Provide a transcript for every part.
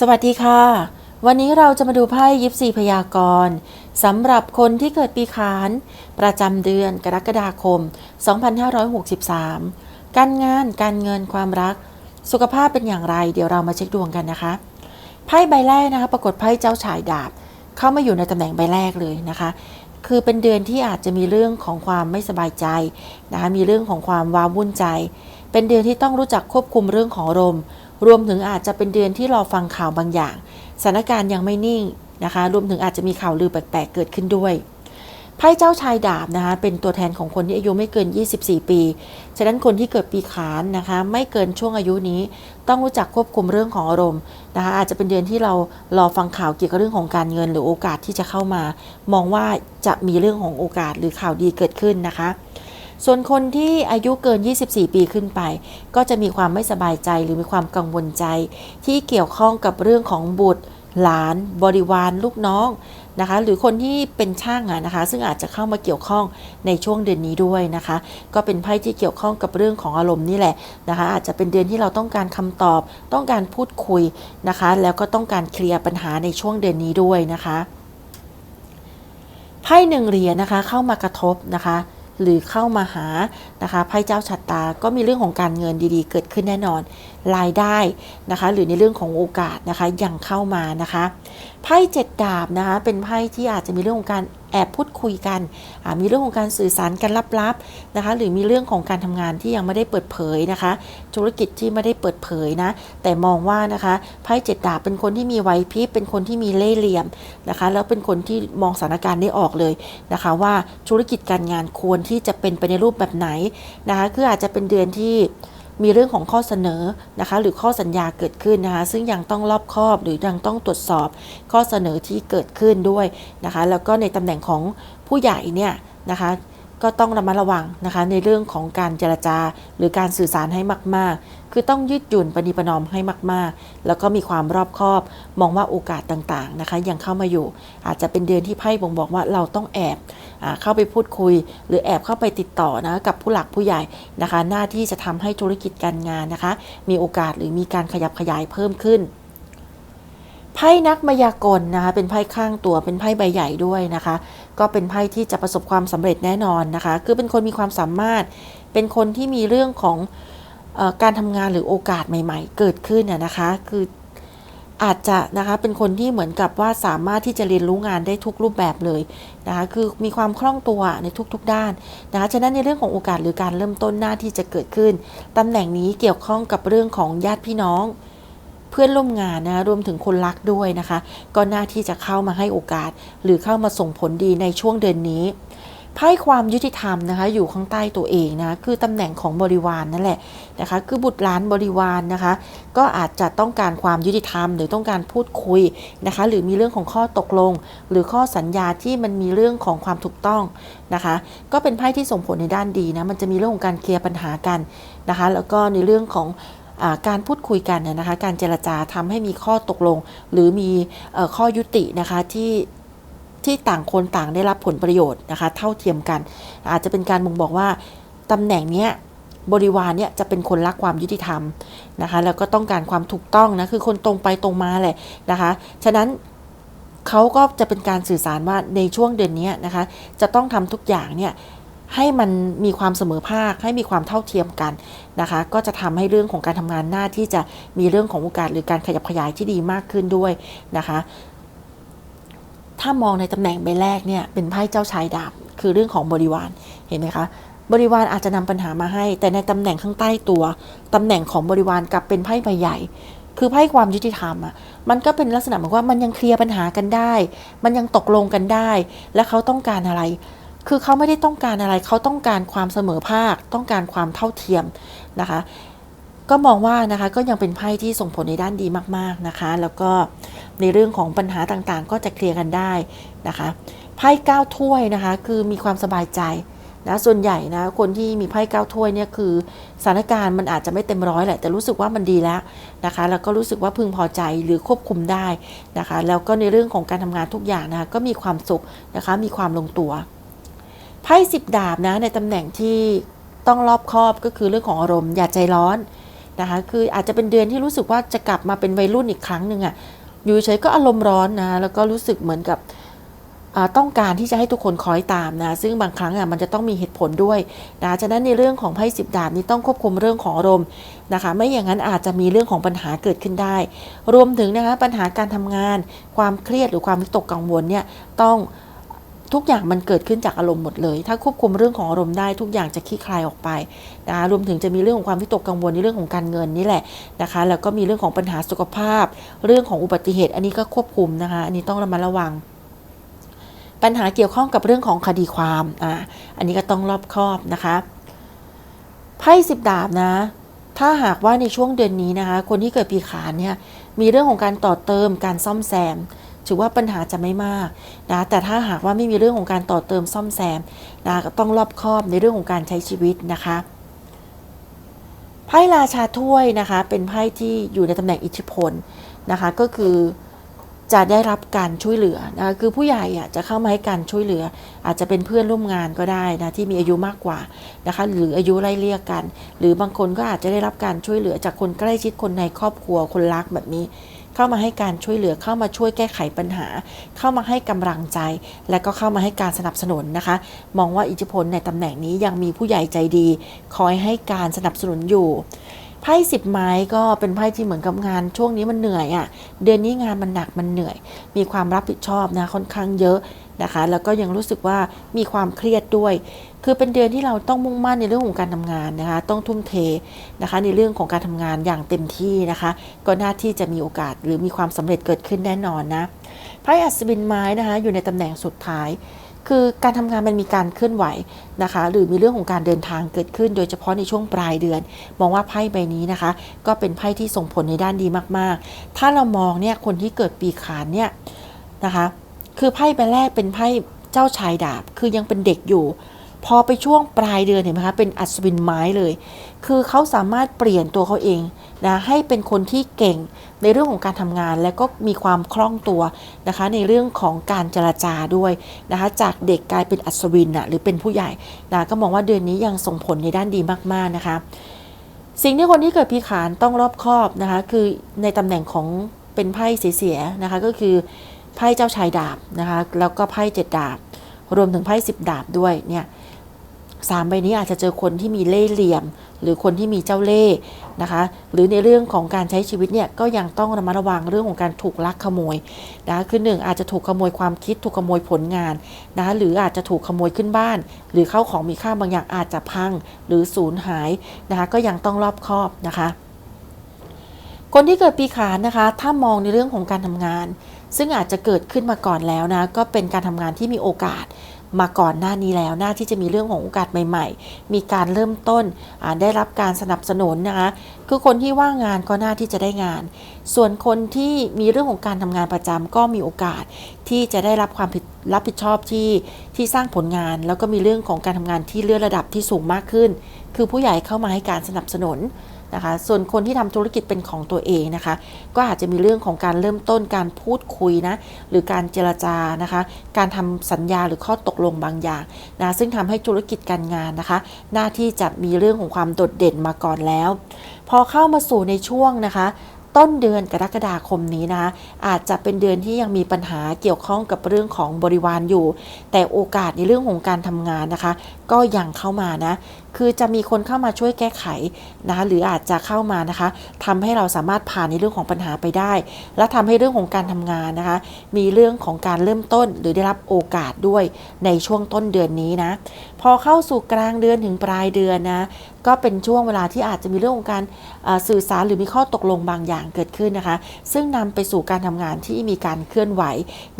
สวัสดีค่ะ วันนี้เราจะมาดูไพ่ยิปซีพยากรณ์สำหรับคนที่เกิดปีขาน ประจำเดือนกรกฎาคม 2563 การงานการเงินความรัก สุขภาพเป็นอย่างไร เดี๋ยวเรามาเช็คดวงกันนะคะ ไพ่ใบแรกนะคะ ปรากฏไพ่เจ้าชายดาบ เข้ามาอยู่ในตำแหน่งใบแรกเลยนะคะ คือเป็นเดือนที่อาจจะมีเรื่องของความไม่สบายใจนะคะมีเรื่องของความว้าวุ่นใจ เป็นเดือนที่ต้องรู้จักควบคุมเรื่องของอารมณ์ รวมถึงอาจจะเป็นเดือนที่รอฟังข่าวบางอย่างสถานการณ์ยังไม่นิ่งนะคะ รวมถึงอาจจะมีข่าวลือแปลกๆเกิดขึ้นด้วยไพ่เจ้าชายดาบนะคะเป็นตัวแทนของคนที่อายุไม่เกิน 24 ปี ฉะนั้นคนที่เกิดปีขานนะคะไม่เกินช่วงอายุนี้ ต้องรู้จักควบคุมเรื่องของอารมณ์นะคะอาจจะเป็นเดือนที่เรารอฟังข่าวเกี่ยวกับเรื่องของการเงิน หรือโอกาสที่จะเข้ามา มองว่าจะมีเรื่องของโอกาสหรือข่าวดีเกิดขึ้นนะคะ ส่วนคนที่อายุเกิน 24 ปีขึ้นไป ก็จะมีความไม่สบายใจหรือมีความกังวลใจ ที่เกี่ยวข้องกับเรื่องของบุตร หลาน บริวารลูกน้องนะคะ หรือคนที่เป็นช่างอะนะคะ ซึ่งอาจจะเข้ามาเกี่ยวข้องในช่วงเดือนนี้ด้วยนะคะ ก็เป็นไพ่ที่เกี่ยวข้องกับเรื่องของอารมณ์นี่แหละนะคะ อาจจะเป็นเดือนที่เราต้องการคำตอบ ต้องการพูดคุยนะคะ แล้วก็ต้องการเคลียร์ปัญหาในช่วงเดือนนี้ด้วยนะคะไพ่หนึ่งเหรียญนะคะเข้ามากระทบนะคะ หรือเข้ามาหานะคะไพ่เจ้าชะตาก็มีเรื่องของการเงินดีๆ เกิดขึ้นแน่นอนรายได้นะคะ หรือในเรื่องของโอกาสนะคะยังเข้ามานะคะไพ่เจ็ดดาบนะคะเป็นไพ่ที่อาจจะมีเรื่องของการ แอบพูดคุยกัน มีเรื่องของการสื่อสารกันลับๆนะคะ หรือมีเรื่องของการทำงานที่ยังไม่ได้เปิดเผยนะคะ ธุรกิจที่ไม่ได้เปิดเผยนะ แต่มองว่านะคะไพ่เจ็ดดาบเป็นคนที่มีไหวพริบเป็นคนที่มีเล่ห์เหลี่ยมนะคะ แล้วเป็นคนที่มองสถานการณ์ได้ออกเลยนะคะ ว่าธุรกิจการงานควรที่จะเป็นไปในรูปแบบไหนนะคะ คืออาจจะเป็นเดือนที่ มีเรื่องของข้อเสนอนะคะหรือข้อสัญญาเกิดขึ้นนะคะซึ่งยังต้องรอบคอบหรือยังต้องตรวจสอบข้อเสนอที่เกิดขึ้นด้วยนะคะแล้วก็ในตำแหน่งของผู้ใหญ่เนี่ยนะคะก็ต้องระมัดระวังนะคะในเรื่องของการเจรจาหรือการสื่อสารให้มาก ๆ คือต้องยืดหยุ่นปฏิประนอมให้มาก ๆ แล้วก็มีความรอบคอบ มองว่าโอกาสต่าง ๆ นะคะ ยังเข้ามาอยู่ อาจจะเป็นเดือนที่ไพ่บ่งบอกว่าเราต้องแอบ เข้าไปพูดคุย หรือแอบเข้าไปติดต่อนะกับผู้หลักผู้ใหญ่นะคะ หน้าที่จะทำให้ธุรกิจการงานนะคะ มีโอกาสหรือมีการขยับขยายเพิ่มขึ้นไพ่นักมายากลนะคะเป็นไพ่ข้างตัวเป็นไพ่ใบใหญ่ด้วยนะคะ ก็เป็นไพ่ที่จะประสบความสำเร็จแน่นอนนะคะ คือเป็นคนมีความสามารถ เป็นคนที่มีเรื่องของอการทำงานหรือโอกาสใหม่ ๆ เกิดขึ้นน่ะนะคะ คือ อาจจะนะคะเป็นคนที่เหมือนกับว่าสามารถที่จะเรียนรู้งานได้ทุกรูปแบบเลยนะคะคือมีความคล่องตัวในทุกๆด้านนะคะฉะนั้นในเรื่องของโอกาสหรือการเริ่มต้นหน้าที่จะเกิดขึ้นตำแหน่งนี้เกี่ยวข้องกับเรื่องของญาติพี่น้องเพื่อนร่วมงานนะรวมถึงคนรักด้วยนะคะ ก็น่าที่จะเข้ามาให้โอกาส หรือเข้ามาส่งผลดีในช่วงเดือนนี้ ไพ่ความยุติธรรมนะคะ อยู่ข้างใต้ตัวเองนะคือตำแหน่งของบริวารนนั่นแหละนะคะ คือบุตรหลานบริวารนนะคะ ก็อาจจะต้องการความยุติธรรม หรือต้องการพูดคุยนะคะ หรือมีเรื่องของข้อตกลง หรือข้อสัญญาที่มันมีเรื่องของความถูกต้องนะคะ ก็เป็นไพ่ที่ส่งผลในด้านดีนะมันจะมีเรื่องของการเคลียร์ปัญหากันนะคะ แล้วก็ในเรื่องของการพูดคุยกันนะนะคะ การเจรจาทำให้มีข้อตกลง หรือมีข้อยุตินะคะที่ ที่ต่างคนต่างได้รับผลประโยชน์นะคะ เท่าเทียมกัน อาจจะเป็นการบ่งบอกว่าตำแหน่งเนี้ยบริวารเนี่ยจะเป็นคนรักความยุติธรรมนะคะ แล้วก็ต้องการความถูกต้องนะคือคนตรงไปตรงมาแหละนะคะ ฉะนั้นเขาก็จะเป็นการสื่อสารว่าในช่วงเดือนนี้นะคะ จะต้องทำทุกอย่างเนี่ยให้มันมีความเสมอภาคให้มีความเท่าเทียมกันนะคะ ก็จะทำให้เรื่องของการทำงานหน้าที่จะมีเรื่องของโอกาสหรือการขยับขยายที่ดีมากขึ้นด้วยนะคะ ถ้ามองในตำแหน่งใบแรกเนี่ยเป็นไพ่เจ้าชายดาบคือเรื่องของบริวารเห็นไหมคะบริวารอาจจะนำปัญหามาให้ แต่ในตำแหน่งข้างใต้ตัวตำแหน่งของบริวารกลับเป็นไพ่ใบใหญ่ คือไพ่ความยุติธรรมอะมันก็เป็นลักษณะเหมือนว่ามันยังเคลียร์ปัญหากันได้ มันยังตกลงกันได้ และเขาต้องการอะไร คือเขาไม่ได้ต้องการอะไร เขาต้องการความเสมอภาค ต้องการความเท่าเทียมนะคะ ก็มองว่านะคะก็ยังเป็นไพ่ที่ส่งผลในด้านดีมากๆนะคะ แล้วก็ในเรื่องของปัญหาต่างๆ ก็จะเคลียร์กันได้นะคะไพ่เก้าถ้วยนะคะ คือมีความสบายใจนะส่วนใหญ่นะคนที่มีไพ่เก้าถ้วยเนี่ยคือสถานการณ์มันอาจจะไม่เต็มร้อยแหละแต่รู้สึกว่ามันดีแล้วนะคะ แล้วก็รู้สึกว่าพึงพอใจหรือควบคุมได้นะคะ แล้วก็ในเรื่องของการทำงานทุกอย่างนะคะก็มีความสุขนะคะมีความลงตัวไพ่สิบดาบนะในตำแหน่งที่ต้องรอบคอบก็คือเรื่องของอารมณ์อย่าใจร้อน นะคะคืออาจจะเป็นเดือนที่รู้สึกว่าจะกลับมาเป็นวัยรุ่นอีกครั้งหนึ่งอะอยู่เฉยก็อารมณ์ร้อนนะแล้วก็รู้สึกเหมือนกับต้องการที่จะให้ทุกคนคอยตามนะ ซึ่งบางครั้งอะมันจะต้องมีเหตุผลด้วยนะฉะนั้นในเรื่องของไพ่สิบดาบนี้ต้องควบคุมเรื่องของอารมณ์นะคะ ไม่อย่างนั้นอาจจะมีเรื่องของปัญหาเกิดขึ้นได้ รวมถึงนะคะปัญหาการทำงาน ความเครียดหรือความวิตกกังวลเนี่ยต้อง ทุกอย่างมันเกิดขึ้นจากอารมณ์หมดเลย ถ้าควบคุมเรื่องของอารมณ์ได้ทุกอย่างจะคลี่คลายออกไปนะคะรวมถึงจะมีเรื่องของความวิตกกังวลในเรื่องของการเงินนี่แหละนะคะ แล้วก็มีเรื่องของปัญหาสุขภาพ เรื่องของอุบัติเหตุ อันนี้ก็ควบคุมนะคะ อันนี้ต้องระมัดระวัง ปัญหาเกี่ยวข้องกับเรื่องของคดีความอ่าอันนี้ก็ต้องรอบคอบนะคะไพ่สิบดาบนะ ถ้าหากว่าในช่วงเดือนนี้นะคะ คนที่เกิดปีขานเนี่ยมีเรื่องของการต่อเติมการซ่อมแซม ถือว่าปัญหาจะไม่มากนะแต่ถ้าหากว่าไม่มีเรื่องของการต่อเติมซ่อมแซมนะก็ต้องรอบคอบในเรื่องของการใช้ชีวิตนะคะไพ่ราชาถ้วยนะคะเป็นไพ่ที่อยู่ในตำแหน่งอิทธิพลนะคะก็คือจะได้รับการช่วยเหลือนะคือผู้ใหญ่อะจะเข้ามาให้การช่วยเหลือ อาจจะเป็นเพื่อนร่วมงานก็ได้นะที่มีอายุมากกว่านะคะหรืออายุไล่เลี่ยกัน หรือบางคนก็อาจจะได้รับการช่วยเหลือจากคนใกล้ชิดคนในครอบครัวคนรักแบบนี้ เข้ามาให้การช่วยเหลือเข้ามาช่วยแก้ไขปัญหา เข้ามาให้กำลังใจ และก็เข้ามาให้การสนับสนุนนะคะ มองว่าอิทธิพลในตำแหน่งนี้ยังมีผู้ใหญ่ใจดี คอยให้การสนับสนุนอยู่ไพ่สิบไม้ก็เป็นไพ่ที่เหมือนกับงานช่วงนี้มันเหนื่อยอะ่ะ เดือนนี้งานมันหนักมันเหนื่อย มีความรับผิดชอบนะค่อนข้างเยอะนะคะ แล้วก็ยังรู้สึกว่ามีความเครียดด้วย คือเป็นเดือนที่เราต้องมุ่งมั่นในเรื่องของการทำงานนะคะ ต้องทุ่มเทนะคะ ในเรื่องของการทำงานอย่างเต็มที่นะคะ ก็น่าที่จะมีโอกาสหรือมีความสำเร็จเกิดขึ้นแน่นอนนะไพ่อัศวินไม้นะคะอยู่ในตำแหน่งสุดท้ายคือการทำงานมันมีการเคลื่อนไหวนะคะ หรือมีเรื่องของการเดินทางเกิดขึ้น โดยเฉพาะในช่วงปลายเดือน มองว่าไพ่ใบนี้นะคะ ก็เป็นไพ่ที่ส่งผลในด้านดีมากๆ ถ้าเรามองเนี่ยคนที่เกิดปีขานเนี่ยนะคะ คือไพ่ใบแรกเป็นไพ่เจ้าชายดาบ คือยังเป็นเด็กอยู่ พอไปช่วงปลายเดือนเห็นไหมคะเป็นอัศวินไม้เลย คือเขาสามารถเปลี่ยนตัวเขาเองนะให้เป็นคนที่เก่งในเรื่องของการทำงาน และก็มีความคล่องตัวนะคะในเรื่องของการเจรจาด้วยนะคะจากเด็กกลายเป็นอัศวินนะหรือเป็นผู้ใหญ่นะก็มองว่าเดือนนี้ยังส่งผลในด้านดีมากๆนะคะ สิ่งที่คนที่เกิดปีขานต้องรอบคอบนะคะคือในตำแหน่งของเป็นไพ่เสียนะคะก็คือไพ่เจ้าชายดาบนะคะแล้วก็ไพ่เจ็ดดาบรวมถึงไพ่สิบดาบด้วยเนี่ย สามใบนี้อาจจะเจอคนที่มีเล่ห์เหลี่ยม หรือคนที่มีเจ้าเล่ห์นะคะ หรือในเรื่องของการใช้ชีวิตเนี่ยก็ยังต้องระมัดระวังเรื่องของการถูกลักขโมยนะคะคือหนึ่งอาจจะถูกขโมยความคิดถูกขโมยผลงานนะคะหรืออาจจะถูกขโมยขึ้นบ้าน หรือเข้าของมีค่าบางอย่างอาจจะพังหรือสูญหายนะคะก็ยังต้องรอบคอบนะคะ คนที่เกิดปีขานนะคะ ถ้ามองในเรื่องของการทำงานซึ่งอาจจะเกิดขึ้นมาก่อนแล้วนะ ก็เป็นการทำงานที่มีโอกาส มาก่อนหน้านี้แล้วหน้าที่จะมีเรื่องของโอกาสใหม่ ๆ มีการเริ่มต้นได้รับการสนับสนุนนะคะคือคนที่ว่างงานก็น่าที่จะได้งาน ส่วนคนที่มีเรื่องของการทำงานประจำก็มีโอกาสที่จะได้รับความผิดรับผิดชอบที่ที่สร้างผลงาน แล้วก็มีเรื่องของการทำงานที่เลื่อนระดับที่สูงมากขึ้น คือผู้ใหญ่เข้ามาให้การสนับสนุน นะคะ ส่วนคนที่ทำธุรกิจเป็นของตัวเองนะคะ ก็อาจจะมีเรื่องของการเริ่มต้นการพูดคุยนะหรือการเจรจานะคะ การทำสัญญาหรือข้อตกลงบางอย่างนะซึ่งทำให้ธุรกิจการงานนะคะ หน้าที่จะมีเรื่องของความโดดเด่นมาก่อนแล้ว พอเข้ามาสู่ในช่วงนะคะ ต้นเดือนกรกฎาคมนี้นะคะอาจจะเป็นเดือนที่ยังมีปัญหาเกี่ยวข้องกับเรื่องของบริวารอยู่ แต่โอกาสในเรื่องของการทำงานนะคะ ก็ยังเข้ามานะคือจะมีคนเข้ามาช่วยแก้ไขนะคะหรืออาจจะเข้ามานะคะทำให้เราสามารถผ่านในเรื่องของปัญหาไปได้ และทำให้เรื่องของการทำงานนะคะ มีเรื่องของการเริ่มต้นหรือได้รับโอกาสด้วยในช่วงต้นเดือนนี้นะพอเข้าสู่กลางเดือนถึงปลายเดือนนะ ก็เป็นช่วงเวลาที่อาจจะมีเรื่องของการสื่อสารหรือมีข้อตกลงบางอย่างเกิดขึ้นนะคะ ซึ่งนำไปสู่การทำงานที่มีการเคลื่อนไหว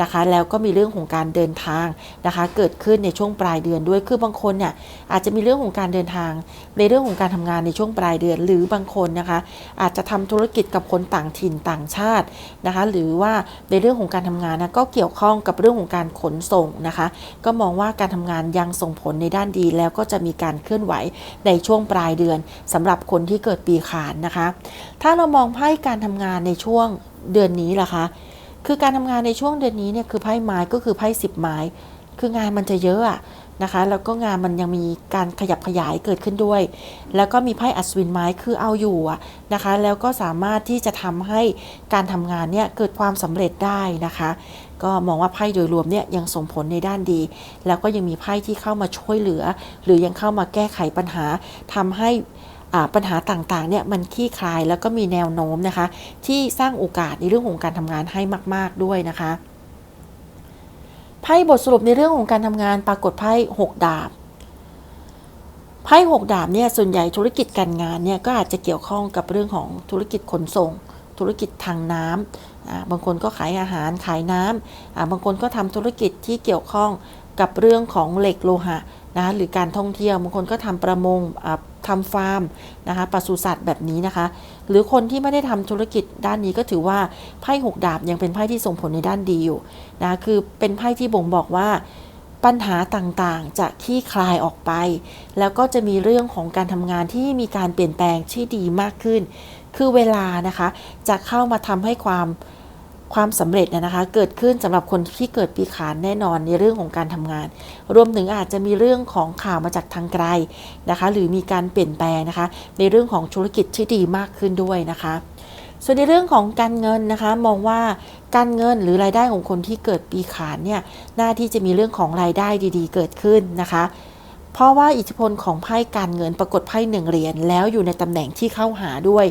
นะคะ แล้วก็มีเรื่องของการเดินทางนะคะ เกิดขึ้นในช่วงปลายเดือนด้วยคือบางคนเนี่ยอาจจะมีเรื่องของการเดินทาง ในเรื่องของการทำงานในช่วงปลายเดือน หรือบางคนนะคะ อาจจะทำธุรกิจกับคนต่างถิ่นต่างชาตินะคะ หรือว่าในเรื่องของการทำงานนะก็เกี่ยวข้องกับเรื่องของการขนส่งนะคะ ก็มองว่าการทำงานยังส่งผลในด้านดี แล้วก็จะมีการเคลื่อนไหวในช่วงปลายเดือนสำหรับคนที่เกิดปีขานนะคะ ถ้าเรามองไพ่การทำงานในช่วงเดือนนี้ล่ะคะ คือการทำงานในช่วงเดือนนี้เนี่ยคือไพ่ไม้ก็คือไพ่สิบไม้ คืองานมันจะเยอะอะนะคะ แล้วก็งานมันยังมีการขยับขยายเกิดขึ้นด้วย แล้วก็มีไพ่อัศวินไม้คือเอาอยู่อะนะคะ แล้วก็สามารถที่จะทำให้การทำงานเนี่ยเกิดความสำเร็จได้นะคะ ก็มองว่าไพ่โดยรวมเนี่ยยังส่งผลในด้านดี แล้วก็ยังมีไพ่ที่เข้ามาช่วยเหลือ หรือยังเข้ามาแก้ไขปัญหาทำให้อ่าปัญหาต่างๆเนี่ยมันคลี่คลายแล้วก็มีแนวโน้มนะคะ ที่สร้างโอกาสในเรื่องของการทำงานให้มาก ๆด้วยนะคะไพ่บทสรุปในเรื่องของการทำงานปรากฏไพ่หกดาบไพ่หกดาบเนี่ยส่วนใหญ่ธุรกิจการงานเนี่ยก็อาจจะเกี่ยวข้องกับเรื่องของธุรกิจขนส่ง ธุรกิจทางน้ำอ่า บางคนก็ขายอาหารขายน้ำบางคนก็ทำธุรกิจที่เกี่ยวข้องกับเรื่องของเหล็กโลหะนะหรือการท่องเที่ยวบางคนก็ทำประมงอ่าทำฟาร์มนะคะปศุสัตว์แบบนี้นะคะ หรือคนที่ไม่ได้ทำธุรกิจด้านนี้ก็ถือว่าไพ่หกดาบยังเป็นไพ่ที่ส่งผลในด้านดีอยู่นะคือเป็นไพ่ที่บ่งบอกว่าปัญหาต่างๆ จะคลี่คลายออกไป แล้วก็จะมีเรื่องของการทำงานที่มีการเปลี่ยนแปลงที่ดีมากขึ้น คือเวลานะคะจะเข้ามาทำให้ความ ความสำเร็จเนยนะคะ เกิดขึ้นสำหรับคนที่เกิดปีขานแน่นอนในเรื่องของการทำงาน รวมถึงอาจจะมีเรื่องของข่าวมาจากทางไกลนะคะ หรือมีการเปลี่ยนแปลงนะคะ ในเรื่องของธุรกิจที่ดีมากขึ้นด้วยนะคะ ส่วนในเรื่องของการเงินนะคะ มองว่าการเงินหรือรายได้ของคนที่เกิดปีขานเนี่ยหน้าที่จะมีเรื่องของรายได้ดี ๆ เกิดขึ้นนะคะเพราะว่าอิทธิพลของไพ่การเงินปรากฏไพ่หนึ่งเหรียญแล้วอยู่ในตำแหน่งที่เข้าหาด้วย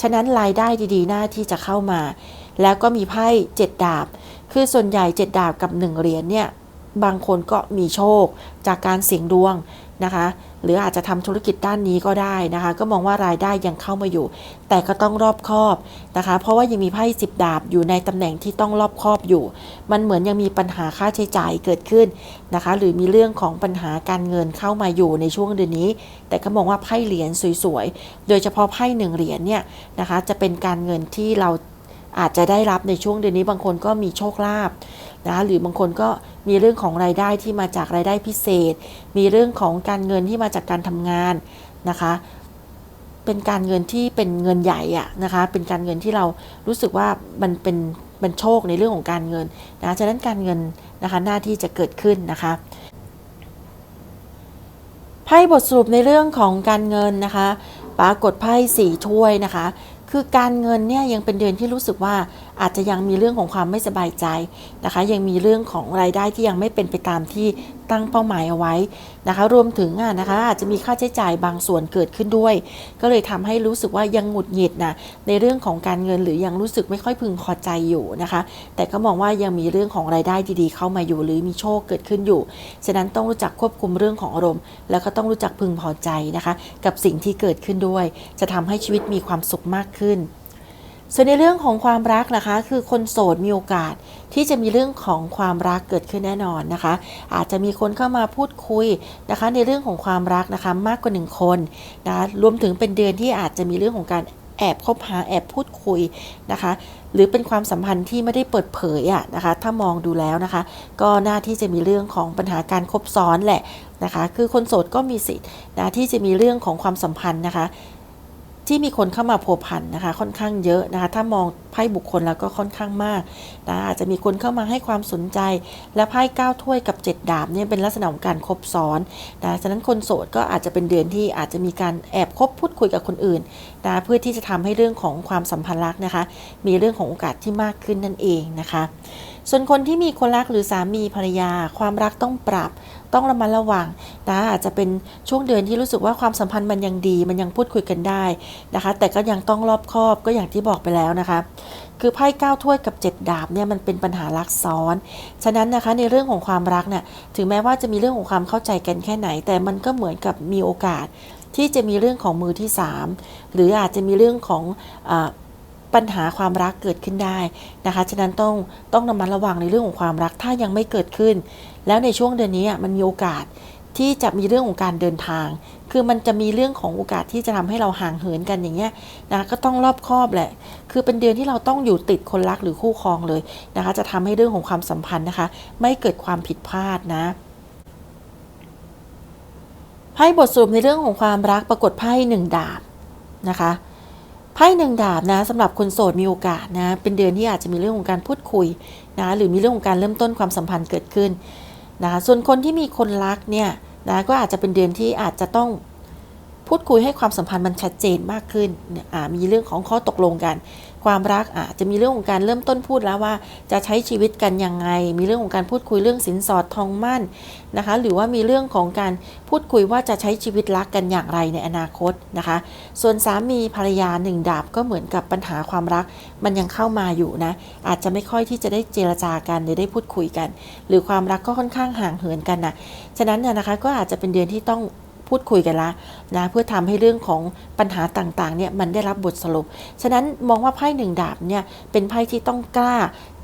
ฉะนั้นรายได้ดีๆ หน้าที่จะเข้ามา แล้วก็มีไพ่เจ็ดดาบ คือส่วนใหญ่เจ็ดดาบกับหนึ่งเหรียญเนี่ยบางคนก็มีโชคจากการเสี่ยงดวงนะคะ หรืออาจจะทำธุรกิจด้านนี้ก็ได้นะคะ ก็มองว่ารายได้ยังเข้ามาอยู่ แต่ก็ต้องรอบคอบนะคะ เพราะว่ายังมีไพ่สิบดาบอยู่ในตำแหน่งที่ต้องรอบคอบอยู่ มันเหมือนยังมีปัญหาค่าใช้จ่ายเกิดขึ้นนะคะ หรือมีเรื่องของปัญหาการเงินเข้ามาอยู่ในช่วงเดือนนี้ แต่ก็มองว่าไพ่เหรียญสวยๆ โดยเฉพาะไพ่หนึ่งเหรียญเนี่ยนะคะ จะเป็นการเงินที่เรา อาจจะได้รับในช่วงเดือนนี้บางคนก็มีโชคลาภนะคะหรือบางคนก็มีเรื่องของรายได้ที่มาจากรายได้พิเศษ มีเรื่องของการเงินที่มาจากการทำงานนะคะ เป็นการเงินที่เป็นเงินใหญ่อะนะคะ เป็นการเงินที่เรารู้สึกว่ามันเป็นมันโชคในเรื่องของการเงินนะฉะนั้นการเงินนะคะหน้าที่จะเกิดขึ้นนะคะไพ่บทสรุปในเรื่องของการเงินนะคะ ปรากฏไพ่สี่ถ้วยนะคะ คือการเงินเนี่ยยังเป็นเดือนที่รู้สึกว่า อาจจะยังมีเรื่องของความไม่สบายใจนะคะ ยังมีเรื่องของรายได้ที่ยังไม่เป็นไปตามที่ตั้งเป้าหมายเอาไว้นะคะ รวมถึงอะนะคะ อาจจะมีค่าใช้จ่ายบางส่วนเกิดขึ้นด้วย ก็เลยทำให้รู้สึกว่ายังหงุดหงิดนะในเรื่องของการเงินหรือยังรู้สึกไม่ค่อยพึงพอใจอยู่นะคะ แต่ก็มองว่ายังมีเรื่องของรายได้ดีๆ เข้ามาอยู่หรือมีโชคเกิดขึ้นอยู่ ฉะนั้นต้องรู้จักควบคุมเรื่องของอารมณ์ แล้วก็ต้องรู้จักพึงพอใจนะคะ กับสิ่งที่เกิดขึ้นด้วย จะทำให้ชีวิตมีความสุขมากขึ้น ส่วนในเรื่องของความรักนะคะ คือคนโสดมีโอกาสที่จะมีเรื่องของความรักเกิดขึ้นแน่นอนนะคะ อาจจะมีคนเข้ามาพูดคุยนะคะ ในเรื่องของความรักนะคะมากกว่าหนึ่งคนนะะรวมถึงเป็นเดือนที่อาจจะมีเรื่องของการแอบคบหาแอบพูดคุยนะคะ หรือเป็นความสัมพันธ์ที่ไม่ได้เปิดเผยอะนะคะ ถ้ามองดูแล้วนะคะ ก็น่าที่จะมีเรื่องของปัญหาการคบซ้อนแหละนะคะ คือคนโสดก็มีสิทธิ์นะที่จะมีเรื่องของความสัมพันธ์นะคะ ที่มีคนเข้ามาพัวพันนะคะ ค่อนข้างเยอะนะคะ ถ้ามองไพ่บุคคลแล้วก็ค่อนข้างมากนะอาจจะมีคนเข้ามาให้ความสนใจ และไพ่เก้าถ้วยกับ 7 ดาบเนี่ยเป็นลักษณะของการคบซ้อนนะฉะนั้นคนโสดก็อาจจะเป็นเดือนที่อาจจะมีการแอบคบพูดคุยกับคนอื่นนะเพื่อที่จะทำให้เรื่องของความสัมพันธ์รักนะคะ มีเรื่องของโอกาสที่มากขึ้นนั่นเองนะคะ ส่วนคนที่มีคนรักหรือสามีภรรยา ความรักต้องปรับ ต้องระมัดระวังนะอาจจะเป็นช่วงเดือนที่รู้สึกว่าความสัมพันธ์มันยังดี มันยังพูดคุยกันได้นะคะ แต่ก็ยังต้องรอบคอบก็อย่างที่บอกไปแล้วนะคะ คือไพ่เก้าถ้วยกับ 7 ดาบเนี่ยมันเป็นปัญหารักซ้อน ฉะนั้นนะคะในเรื่องของความรักเนี่ยถึงแม้ว่าจะมีเรื่องของความเข้าใจกันแค่ไหน แต่มันก็เหมือนกับมีโอกาส ที่จะมีเรื่องของมือที่ 3 หรืออาจจะมีเรื่องของอปัญหาความรักเกิดขึ้นได้นะคะ ฉะนั้นต้องต้องระมัดระวังในเรื่องของความรัก ถ้ายังไม่เกิดขึ้น แล้วในช่วงเดือนนี้มันมีโอกาสที่จะมีเรื่องของการเดินทาง คือมันจะมีเรื่องของโอกาสที่จะทำให้เราห่างเหินกันอย่างเงี้ยนะก็ต้องรอบคอบแหละ คือเป็นเดือนที่เราต้องอยู่ติดคนรักหรือคู่ครองเลยนะคะ จะทำให้เรื่องของความสัมพันธ์นะคะ ไม่เกิดความผิดพลาดนะไพ่บทสรุปในเรื่องของความรักปรากฏไพ่หนึ่งดาบนะคะไพ่หนึ่งดาบนะสำหรับคนโสดมีโอกาสนะเป็นเดือนที่อาจจะมีเรื่องของการพูดคุยนะหรือมีเรื่องของการเริ่มต้นความสัมพันธ์เกิดขึ้น นะคะส่วนคนที่มีคนรักเนี่ยนะก็อาจจะเป็นเดือนที่อาจจะต้องพูดคุยให้ความสัมพันธ์มันชัดเจนมากขึ้นเนี่ยมีเรื่องของข้อตกลงกัน ความรักอาจจะมีเรื่องของการเริ่มต้นพูดแล้วว่า จะใช้ชีวิตกันยังไง มีเรื่องของการพูดคุยเรื่องสินสอดทองมั่นนะคะ หรือว่ามีเรื่องของการพูดคุยว่าจะใช้ชีวิตรักกันอย่างไรในอนาคตนะคะ ส่วนสามีภรรยาหนึ่งดาบก็เหมือนกับปัญหาความรัก มันยังเข้ามาอยู่นะ อาจจะไม่ค่อยที่จะได้เจรจากันหรือได้พูดคุยกัน หรือความรักก็ค่อนข้างห่างเหินกันนะฉะนั้นน่ะนะคะก็อาจจะเป็นเดือนที่ต้อง พูดคุยกันละนะเพื่อทำให้เรื่องของปัญหาต่างๆเนี่ยมันได้รับบทสรุป ฉะนั้นมองว่าไพ่หนึ่งดาบเนี่ยเป็นไพ่ที่ต้องกล้า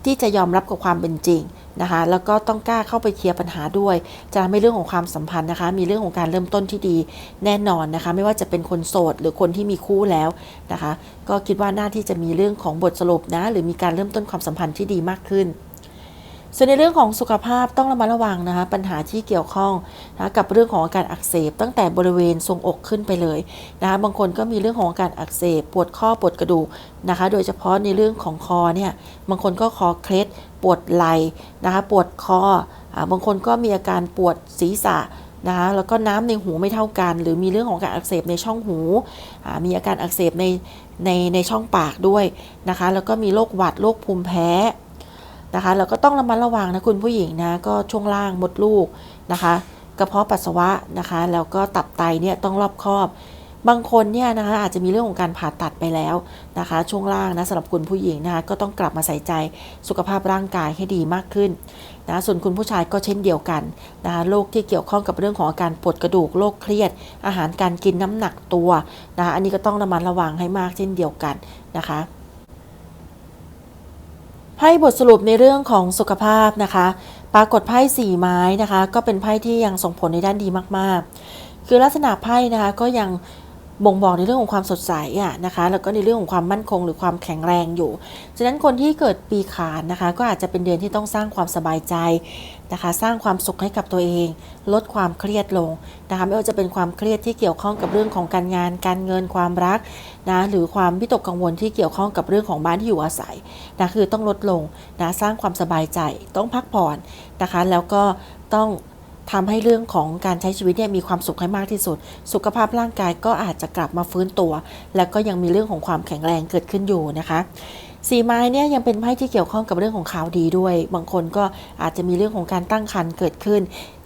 ที่จะยอมรับกับความเป็นจริงนะคะแล้วก็ต้องกล้าเข้าไปเคลียร์ปัญหาด้วย จะทำให้เรื่องของความสัมพันธ์นะคะ มีเรื่องของการเริ่มต้นที่ดีแน่นอนนะคะ ไม่ว่าจะเป็นคนโสดหรือคนที่มีคู่แล้วนะคะ ก็คิดว่าน่าที่จะมีเรื่องของบทสรุปนะ หรือมีการเริ่มต้นความสัมพันธ์ที่ดีมากขึ้น ส่วนในเรื่องของสุขภาพต้องระมัดระวังนะคะปัญหาที่เกี่ยวข้องนะกับเรื่องของอาการอักเสบ ตั้งแต่บริเวณทรวงอกขึ้นไปเลยนะคะบางคนก็มีเรื่องของอาการอักเสบ ปวดข้อปวดกระดูกนะคะ โดยเฉพาะในเรื่องของคอเนี่ยบางคนก็คอเคล็ดปวดไหล่นะคะปวดคออบางคนก็มีอาการปวดศีรษะนะคะแล้วก็น้ำในหูไม่เท่ากัน หรือมีเรื่องของการอักเสบในช่องหู มีอาการอักเสบในในในช่องปากด้วยนะคะ แล้วก็มีโรคหวัดโรคภูมิแพ้ นะคะแล้วก็ต้องระมัดระวังนะคุณผู้หญิงนะก็ช่วงล่างมดลูกนะคะกระเพาะปัสสาวะนะคะแล้วก็ตับไตเนี่ยต้องรอบคอบบางคนเนี่ยนะคะอาจจะมีเรื่องของการผ่าตัดไปแล้วนะคะ ช่วงล่างนะสำหรับคุณผู้หญิงนะคะก็ต้องกลับมาใส่ใจสุขภาพร่างกายให้ดีมากขึ้นนะส่วนคุณผู้ชายก็เช่นเดียวกันนะคะโรคที่เกี่ยวข้องกับเรื่องของอาการปวดกระดูกโรคเครียด อาหารการกินน้ำหนักตัวนะคะอันนี้ก็ต้องระมัดระวังให้มากเช่นเดียวกันนะคะ ไพ่บทสรุปในเรื่องของสุขภาพนะคะ ปรากฏไพ่สี่ไม้นะคะ ก็เป็นไพ่ที่ยังส่งผลในด้านดีมากๆ คือลักษณะไพ่นะคะก็ยังบ่งบอกในเรื่องของความสดใสอะนะคะ แล้วก็ในเรื่องของความมั่นคงหรือความแข็งแรงอยู่ ฉะนั้นคนที่เกิดปีขานนะคะ ก็อาจจะเป็นเดือนที่ต้องสร้างความสบายใจ นะคะ สร้างความสุขให้กับตัวเอง ลดความเครียดลงนะคะไม่ว่าจะเป็นความเครียดที่เกี่ยวข้องกับเรื่องของการงาน การเงินความรักนะหรือความวิตกกังวลที่เกี่ยวข้องกับเรื่องของบ้านที่อยู่อาศัยนะคือต้องลดลงนะสร้างความสบายใจ ต้องพักผ่อนนะคะ แล้วก็ต้องทำให้เรื่องของการใช้ชีวิตเนี่ยมีความสุขให้มากที่สุด สุขภาพร่างกายก็อาจจะกลับมาฟื้นตัว แล้วก็ยังมีเรื่องของความแข็งแรงเกิดขึ้นอยู่นะคะ สีไม้เนี่ยยังเป็นไพ่ที่เกี่ยวข้องกับเรื่องของข่าวดีด้วย บางคนก็อาจจะมีเรื่องของการตั้งครรภ์เกิดขึ้น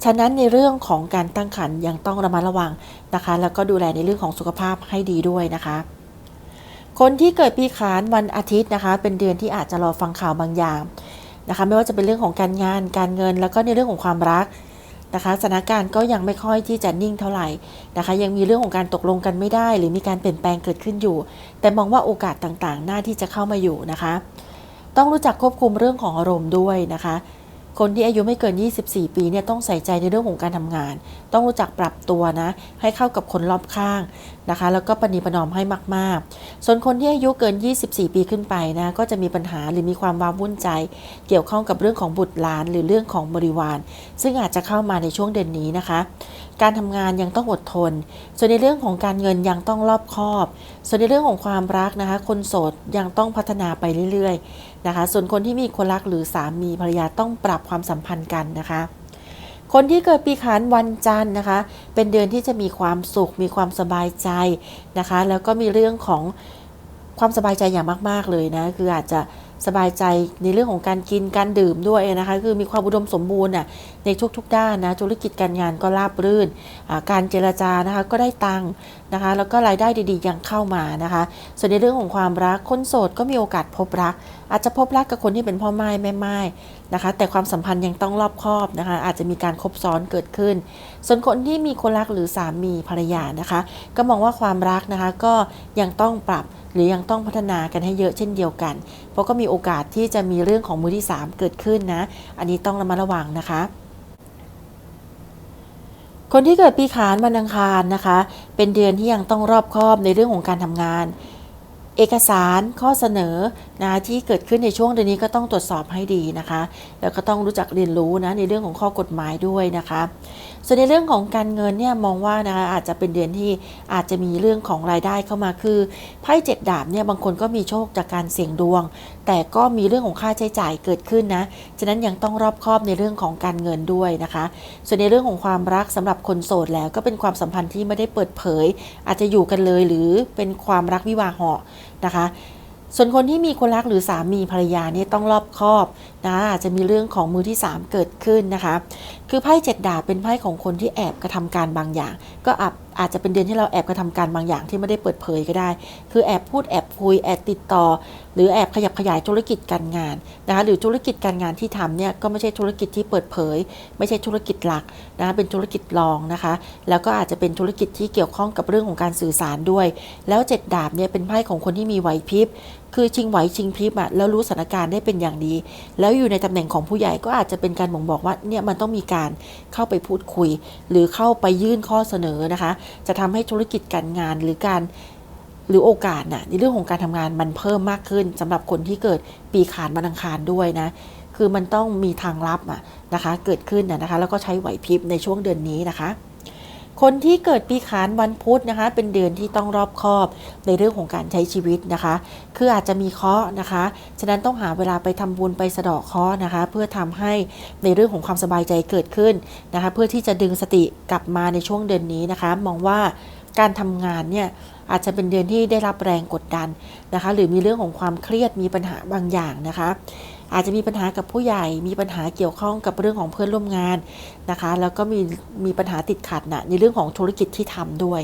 ฉะนั้นในเรื่องของการตั้งครรภ์ยังต้องระมัดระวังนะคะ แล้วก็ดูแลในเรื่องของสุขภาพให้ดีด้วยนะคะคนที่เกิดปีขานวันอาทิตย์นะคะ เป็นเดือนที่อาจจะรอฟังข่าวบางอย่างนะคะ ไม่ว่าจะเป็นเรื่องของการงานการเงิน แล้วก็ในเรื่องของความรัก นะคะสถานการณ์ก็ยังไม่ค่อยที่จะนิ่งเท่าไหร่นะคะ ยังมีเรื่องของการตกลงกันไม่ได้ หรือมีการเปลี่ยนแปลงเกิดขึ้นอยู่ แต่มองว่าโอกาสต่างๆ หน้าที่จะเข้ามาอยู่นะคะ ต้องรู้จักควบคุมเรื่องของอารมณ์ด้วยนะคะ คนที่อายุไม่เกิน 24 ปีเนี่ยต้องใส่ใจในเรื่องของการทำงาน ต้องรู้จักปรับตัวนะ ให้เข้ากับคนรอบข้างนะคะ แล้วก็ปณีประนอมให้มาก ๆ ส่วนคนที่อายุเกิน 24 ปีขึ้นไปนะ ก็จะมีปัญหาหรือมีความว้าวุ่นใจ เกี่ยวข้องกับเรื่องของบุตรหลาน หรือเรื่องของบริวาร ซึ่งอาจจะเข้ามาในช่วงเดือนนี้นะคะ การทำงานยังต้องอดทน ส่วนในเรื่องของการเงินยังต้องรอบคอบ ส่วนในเรื่องของความรักนะคะ คนโสดยังต้องพัฒนาไปเรื่อย ๆ นะคะ ส่วนคนที่มีคนรักหรือสามีภรรยาต้องปรับความสัมพันธ์กันนะคะ คนที่เกิดปีขานวันจันทร์นะคะ เป็นเดือนที่จะมีความสุข มีความสบายใจนะคะ แล้วก็มีเรื่องของความสบายใจอย่างมาก ๆ เลยนะ คืออาจจะ สบายใจในเรื่องของการกินการดื่มด้วยนะคะ คือมีความอุดมสมบูรณ์อะในทุกๆด้านนะธุรกิจการงานก็ราบรื่น การเจรจานะคะก็ได้ตังค์นะคะแล้วก็รายได้ดีๆยังเข้ามานะคะ ส่วนในเรื่องของความรักคนโสดก็มีโอกาสพบรัก อาจจะพบรักกับคนที่เป็นพ่อไม้แม่ไม้ นะคะแต่ความสัมพันธ์ยังต้องรอบคอบนะคะอาจจะมีการคบซ้อนเกิดขึ้น ส่วนคนที่มีคนรักหรือสามีภรรยานะคะ ก็มองว่าความรักนะคะก็ยังต้องปรับหรือยังต้องพัฒนากันให้เยอะเช่นเดียวกัน เพราะก็มีโอกาสที่จะมีเรื่องของมือที่ 3 เกิดขึ้นนะ อันนี้ต้องระมัดระวังนะคะคนที่เกิดปีขานวันอังคารนะคะ เป็นเดือนที่ยังต้องรอบคอบในเรื่องของการทำงาน เอกสารข้อเสนอนะที่เกิดขึ้นในช่วงเดือนนี้ก็ต้องตรวจสอบให้ดีนะคะ แล้วก็ต้องรู้จักเรียนรู้นะในเรื่องของข้อกฎหมายด้วยนะคะ ส่วนในเรื่องของการเงินเนี่ยมองว่านะคะอาจจะเป็นเดือนที่อาจจะมีเรื่องของรายได้เข้ามาคือไพ่เจ็ดดาบเนี่ยบางคนก็มีโชคจากการเสี่ยงดวง แต่ก็มีเรื่องของค่าใช้จ่ายเกิดขึ้นนะฉะนั้นยังต้องรอบคอบในเรื่องของการเงินด้วยนะคะ ส่วนในเรื่องของความรักสำหรับคนโสดแล้วก็เป็นความสัมพันธ์ที่ไม่ได้เปิดเผย อาจจะอยู่กันเลยหรือเป็นความรักวิวาเหาะนะคะส่วนคนที่มีคนรักหรือสามีภรรยาเนี่ยต้องรอบคอบนะอาจจะมีเรื่องของมือที่ 3 เกิดขึ้นนะคะ คือไพ่เจ็ดดาบเป็นไพ่ของคนที่แอบกระทำการบางอย่าง ก็อาจอาจจะเป็นเดือนที่เราแอบกระทำการบางอย่างที่ไม่ได้เปิดเผยก็ได้ คือแอบพูดแอบคุยแอบติดต่อ หรือแอบขยับขยายธุรกิจการงานนะคะหรือธุรกิจการงานที่ทำเนี่ยก็ไม่ใช่ธุรกิจที่เปิดเผย ไม่ใช่ธุรกิจหลักนะคะเป็นธุรกิจรองนะคะ แล้วก็อาจจะเป็นธุรกิจที่เกี่ยวข้องกับเรื่องของการสื่อสารด้วย แล้วเจ็ดดาบเนี่ยเป็นไพ่ของคนที่มีไหวพริบ คือชิงไหวชิงพริบอะแล้วรู้สถานการณ์ได้เป็นอย่างดี แล้วอยู่ในตำแหน่งของผู้ใหญ่ก็อาจจะเป็นการบ่งบอกว่าเนี่ยมันต้องมีการเข้าไปพูดคุย หรือเข้าไปยื่นข้อเสนอนะคะ จะทำให้ธุรกิจการงานหรือการหรือโอกาสน่ะในเรื่องของการทำงานมันเพิ่มมากขึ้นสำหรับคนที่เกิดปีขานวันอังคารด้วยนะคือมันต้องมีทางลับอะนะคะ เกิดขึ้นนะนะคะ แล้วก็ใช้ไหวพริบในช่วงเดือนนี้นะคะ คนที่เกิดปีขานวันพุธนะคะ เป็นเดือนที่ต้องรอบคอบในเรื่องของการใช้ชีวิตนะคะ คืออาจจะมีเคราะห์นะคะ ฉะนั้นต้องหาเวลาไปทำบุญไปสะเดาะเคราะห์นะคะ เพื่อทำให้ในเรื่องของความสบายใจเกิดขึ้นนะคะ เพื่อที่จะดึงสติกลับมาในช่วงเดือนนี้นะคะ มองว่าการทำงานเนี่ยอาจจะเป็นเดือนที่ได้รับแรงกดดันนะคะ หรือมีเรื่องของความเครียดมีปัญหาบางอย่างนะคะ อาจจะมีปัญหากับผู้ใหญ่ มีปัญหาเกี่ยวข้องกับเรื่องของเพื่อนร่วมงานนะคะ แล้วก็มีมีปัญหาติดขัดนะในเรื่องของธุรกิจที่ทำด้วย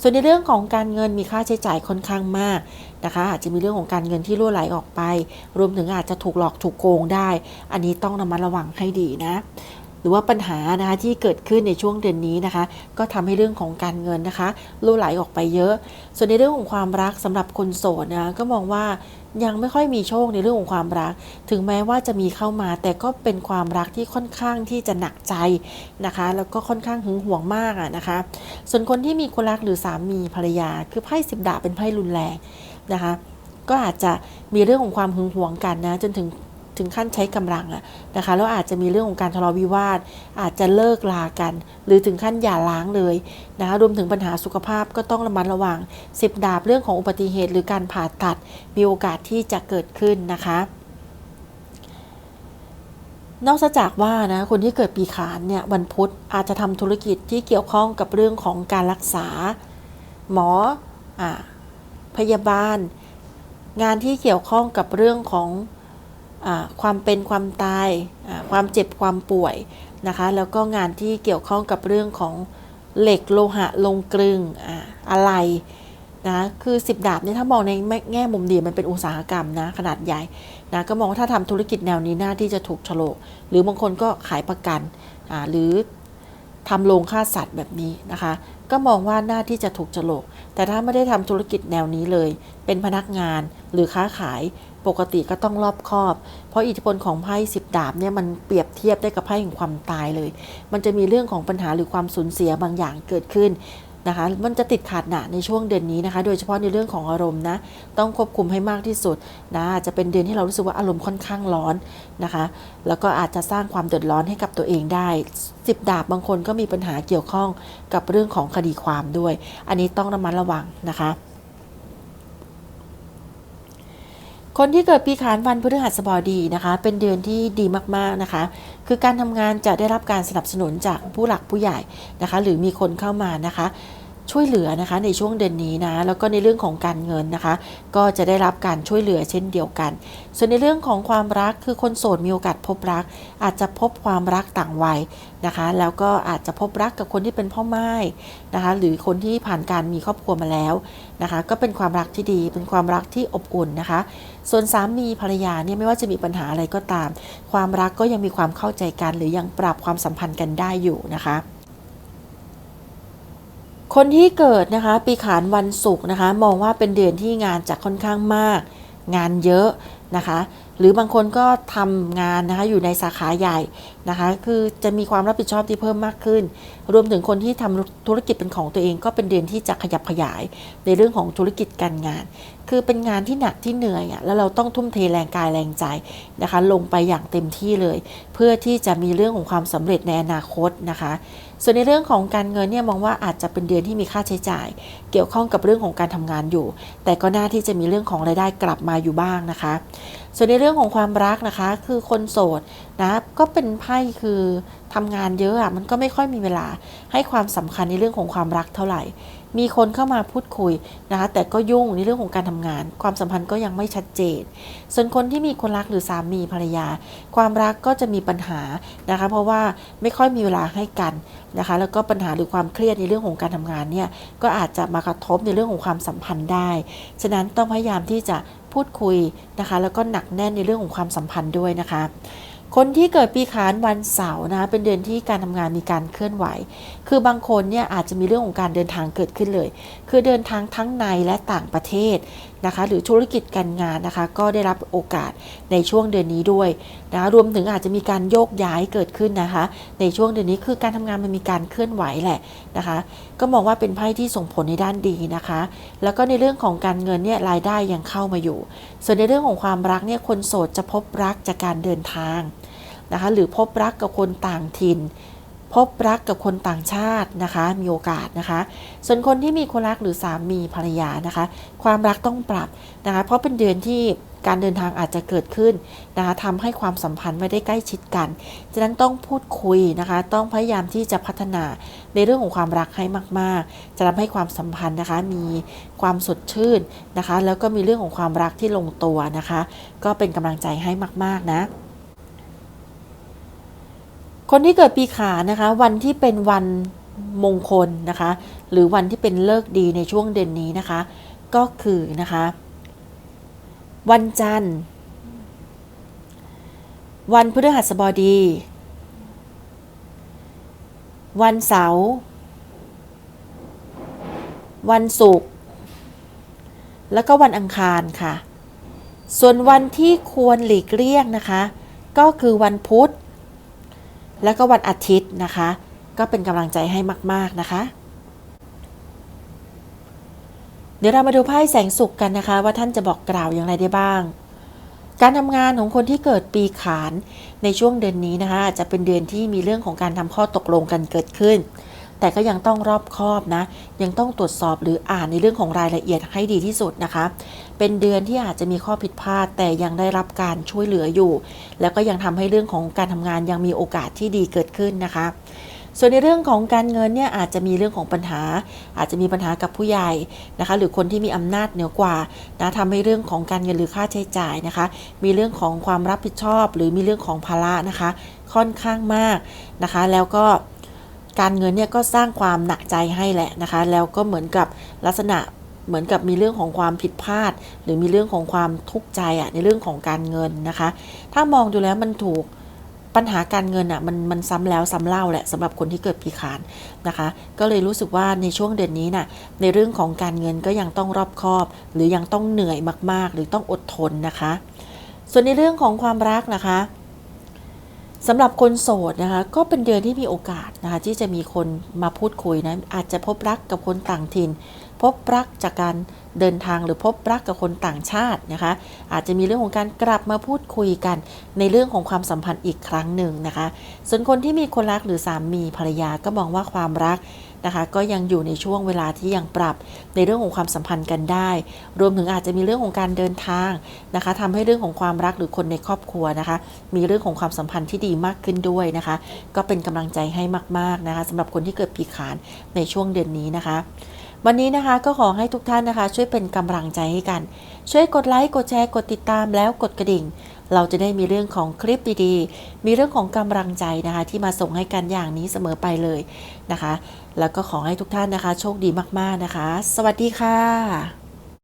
ส่วนในเรื่องของการเงินมีค่าใช้จ่ายค่อนข้างมากนะคะ อาจจะมีเรื่องของการเงินที่รั่วไหลออกไป รวมถึงอาจจะถูกหลอกถูกโกงได้ อันนี้ต้องระมัดระวังให้ดีนะ หรือว่าปัญหานะคะที่เกิดขึ้นในช่วงเดือนนี้นะคะ ก็ทำให้เรื่องของการเงินนะคะรั่วไหลออกไปเยอะ ส่วนในเรื่องของความรักสำหรับคนโสดนะก็มองว่ายังไม่ค่อยมีโชคในเรื่องของความรัก ถึงแม้ว่าจะมีเข้ามา แต่ก็เป็นความรักที่ค่อนข้างที่จะหนักใจนะคะ แล้วก็ค่อนข้างหึงหวงมากอะนะคะ ส่วนคนที่มีคนรักหรือสามีภรรยา คือไพ่สิบดาบเป็นไพ่รุนแรงนะคะ ก็อาจจะมีเรื่องของความหึงหวงกันนะ จนถึง ถึงขั้นใช้กำลังอะนะคะแล้วอาจจะมีเรื่องของการทะเลาะวิวาท อาจจะเลิกลากัน หรือถึงขั้นหย่าร้างเลยนะคะรวมถึงปัญหาสุขภาพก็ต้องระมัดระวังสิบดาบเรื่องของอุบัติเหตุ หรือการผ่าตัดมีโอกาสที่จะเกิดขึ้นนะคะนอกจากว่านะคนที่เกิดปีขานเนี่ยวันพุธอาจจะทำธุรกิจที่เกี่ยวข้องกับเรื่องของการรักษา หมออพยาบาล งานที่เกี่ยวข้องกับเรื่องของ ความเป็นความตายความเจ็บความป่วยนะคะ แล้วก็งานที่เกี่ยวข้องกับเรื่องของเหล็กโลหะลงกลึงออะไรนะคือสิบดาบเนี่ยถ้ามองในแง่มุมดีมันเป็นอุตสาหกรรมนะขนาดใหญ่นะก็มองว่าถ้าทำธุรกิจแนวนี้น่าที่จะถูกฉลก หรือบางคนก็ขายประกันหรือทำโรงฆ่าสัตว์แบบนี้นะคะ ก็มองว่าน่าที่จะถูกฉลก แต่ถ้าไม่ได้ทำธุรกิจแนวนี้เลย เป็นพนักงานหรือค้าขาย ปกติก็ต้องรอบคอบ เพราะอิทธิพลของไพ่สิบดาบเนี่ยมันเปรียบเทียบได้กับไพ่แห่งความตายเลย มันจะมีเรื่องของปัญหาหรือความสูญเสียบางอย่างเกิดขึ้นนะคะ มันจะติดขัดหนะในช่วงเดือนนี้นะคะ โดยเฉพาะในเรื่องของอารมณ์นะ ต้องควบคุมให้มากที่สุดนะอาจจะเป็นเดือนที่เรารู้สึกว่าอารมณ์ค่อนข้างร้อนนะคะ แล้วก็อาจจะสร้างความเดือดร้อนให้กับตัวเองได้สิบดาบบางคนก็มีปัญหาเกี่ยวข้องกับเรื่องของคดีความด้วย อันนี้ต้องระมัดระวังนะคะ คนที่เกิดปีขานวันพฤหัสบดีนะคะ เป็นเดือนที่ดีมากๆนะคะ คือการทำงานจะได้รับการสนับสนุนจากผู้หลักผู้ใหญ่นะคะ หรือมีคนเข้ามานะคะ ช่วยเหลือนะคะในช่วงเดือนนี้นะแล้วก็ในเรื่องของการเงินนะคะ ก็จะได้รับการช่วยเหลือเช่นเดียวกัน ส่วนในเรื่องของความรักคือคนโสดมีโอกาสพบรัก อาจจะพบความรักต่างวัยนะคะ แล้วก็อาจจะพบรักกับคนที่เป็นพ่อไม้นะคะหรือคนที่ผ่านการมีครอบครัวมาแล้วนะคะก็เป็นความรักที่ดีเป็นความรักที่อบอุ่นนะคะ ส่วนสามีภรรยาเนี่ยไม่ว่าจะมีปัญหาอะไรก็ตาม ความรักก็ยังมีความเข้าใจกัน หรือยังปรับความสัมพันธ์กันได้อยู่นะคะ คนที่เกิดนะคะปีขานวันศุกร์นะคะ มองว่าเป็นเดือนที่งานจะค่อนข้างมาก งานเยอะนะคะ หรือบางคนก็ทำงานนะคะอยู่ในสาขาใหญ่นะคะ คือจะมีความรับผิดชอบที่เพิ่มมากขึ้น รวมถึงคนที่ทำธุรกิจเป็นของตัวเอง ก็เป็นเดือนที่จะขยับขยาย ในเรื่องของธุรกิจการงาน คือเป็นงานที่หนักที่เหนื่อยอะแล้วเราต้องทุ่มเทแรงกายแรงใจนะคะ ลงไปอย่างเต็มที่เลย เพื่อที่จะมีเรื่องของความสำเร็จในอนาคตนะคะ ส่วนในเรื่องของการเงินเนี่ยมองว่าอาจจะเป็นเดือนที่มีค่าใช้จ่าย เกี่ยวข้องกับเรื่องของการทำงานอยู่ แต่ก็น่าที่จะมีเรื่องของรายได้กลับมาอยู่บ้างนะคะ ส่วนในเรื่องของความรักนะคะ คือคนโสด นะก็เป็นไพ่คือทำงานเยอะอะมันก็ไม่ค่อยมีเวลาให้ความสำคัญในเรื่องของความรักเท่าไหร่ มีคนเข้ามาพูดคุยนะคะแต่ก็ยุ่งในเรื่องของการทำงาน ความสัมพันธ์ก็ยังไม่ชัดเจน ส่วนคนที่มีคนรักหรือสามีภรรยา ความรักก็จะมีปัญหานะคะเพราะว่าไม่ค่อยมีเวลาให้กันนะคะแล้วก็ปัญหาหรือความเครียดในเรื่องของการทำงานเนี่ยก็อาจจะมากระทบในเรื่องของความสัมพันธ์ได้ ฉะนั้นต้องพยายามที่จะพูดคุยนะคะแล้วก็หนักแน่นในเรื่องของความสัมพันธ์ด้วยนะคะ คนที่เกิดปีขานวันเสาร์นะคะเป็นเดือนที่การทำงานมีการเคลื่อนไหว คือบางคนเนี่ยอาจจะมีเรื่องของการเดินทางเกิดขึ้นเลย คือเดินทางทั้งในและต่างประเทศนะคะหรือธุรกิจการงานนะคะ ก็ได้รับโอกาสในช่วงเดือนนี้ด้วยนะรวมถึงอาจจะมีการโยกย้ายเกิดขึ้นนะคะ ในช่วงเดือนนี้คือการทำงานมันมีการเคลื่อนไหวแหละนะคะ ก็มองว่าเป็นไพ่ที่ส่งผลในด้านดีนะคะ แล้วก็ในเรื่องของการเงินเนี่ยรายได้ยังเข้ามาอยู่ ส่วนในเรื่องของความรักเนี่ยคนโสดจะพบรักจากการเดินทางนะคะหรือพบรักกับคนต่างถิ่น พบรักกับคนต่างชาตินะคะ มีโอกาสนะคะ ส่วนคนที่มีคนรักหรือสามีภรรยานะคะ ความรักต้องปรับนะคะ เพราะเป็นเดือนที่การเดินทางอาจจะเกิดขึ้นนะคะทำให้ความสัมพันธ์ไม่ได้ใกล้ชิดกันฉะนั้นต้องพูดคุยนะคะ ต้องพยายามที่จะพัฒนาในเรื่องของความรักให้มาก ๆ จะทำให้ความสัมพันธ์นะคะ มีความสดชื่นนะคะ แล้วก็มีเรื่องของความรักที่ลงตัวนะคะ ก็เป็นกำลังใจให้มาก ๆ นะ คนที่เกิดปีขานะคะ วันที่เป็นวันมงคลนะคะ หรือวันที่เป็นเลิกดีในช่วงเดือนนี้นะคะ ก็คือนะคะ วันจันทร์ วันพฤหัสบดี วันเสาร์วันศุกร์แล้วก็วันอังคารค่ะ ส่วนวันที่ควรหลีกเลี่ยงนะคะ ก็คือวันพุธ แล้วก็วันอาทิตย์นะคะ ก็เป็นกำลังใจให้มาก ๆ นะคะ เดี๋ยวเรามาดูไพ่แสงสุขกันนะคะ ว่าท่านจะบอกกล่าวอย่างไรได้บ้าง การทำงานของคนที่เกิดปีขานในช่วงเดือนนี้นะคะจะเป็นเดือนที่มีเรื่องของการทำข้อตกลงกันเกิดขึ้น แต่ก็ยังต้องรอบคอบนะ ยังต้องตรวจสอบหรืออ่านในเรื่องของรายละเอียดให้ดีที่สุดนะคะ เป็นเดือนที่อาจจะมีข้อผิดพลาด แต่ยังได้รับการช่วยเหลืออยู่ แล้วก็ยังทำให้เรื่องของการทำงานยังมีโอกาสที่ดีเกิดขึ้นนะคะส่วนในเรื่องของการเงินเนี่ยอาจจะมีเรื่องของปัญหา อาจจะมีปัญหากับผู้ใหญ่นะคะ หรือคนที่มีอำนาจเหนือกว่านะทำให้เรื่องของการเงินหรือค่าใช้จ่ายนะคะ มีเรื่องของความรับผิดชอบ หรือมีเรื่องของภาระนะคะ ค่อนข้างมากนะคะ แล้วก็ การเงินเนี่ยก็สร้างความหนักใจให้แหละนะคะ แล้วก็เหมือนกับลักษณะเหมือนกับมีเรื่องของความผิดพลาด หรือมีเรื่องของความทุกข์ใจอะในเรื่องของการเงินนะคะ ถ้ามองดูแล้วมันถูกปัญหาการเงินอะมันมันซ้ำแล้วซ้ำเล่าแหละสำหรับคนที่เกิดปีขานนะคะ ก็เลยรู้สึกว่าในช่วงเดือนนี้น่ะในเรื่องของการเงินก็ยังต้องรอบคอบ หรือยังต้องเหนื่อยมากๆ หรือต้องอดทนนะคะ ส่วนในเรื่องของความรักนะคะ สำหรับคนโสดนะคะก็เป็นเดือนที่มีโอกาสนะคะที่จะมีคนมาพูดคุยนะอาจจะพบรักกับคนต่างถิ่น พบรักจากการเดินทางหรือพบรักกับคนต่างชาตินะคะอาจจะมีเรื่องของการกลับมาพูดคุยกัน ในเรื่องของความสัมพันธ์อีกครั้งหนึ่งนะคะ ส่วนคนที่มีคนรักหรือสามีภรรยาก็มองว่าความรัก นะคะก็ยังอยู่ในช่วงเวลาที่ยังปรับในเรื่องของความสัมพันธ์กันได้ รวมถึงอาจจะมีเรื่องของการเดินทางนะคะทำให้เรื่องของความรักหรือคนในครอบครัวนะคะ มีเรื่องของความสัมพันธ์ที่ดีมากขึ้นด้วยนะคะ ก็เป็นกำลังใจให้มาก ๆนะคะสำหรับคนที่เกิดปีขานในช่วงเดือนนี้นะคะ วันนี้นะคะก็ขอให้ทุกท่านนะคะ ช่วยเป็นกำลังใจให้กัน ช่วยกดไลค์กดแชร์กดติดตามแล้วกดกระดิ่งเราจะได้มีเรื่องของคลิปดีๆ มีเรื่องของกำลังใจนะคะ ที่มาส่งให้กันอย่างนี้เสมอไปเลยนะคะ แล้วก็ขอให้ทุกท่านนะคะ โชคดีมากๆนะคะ สวัสดีค่ะ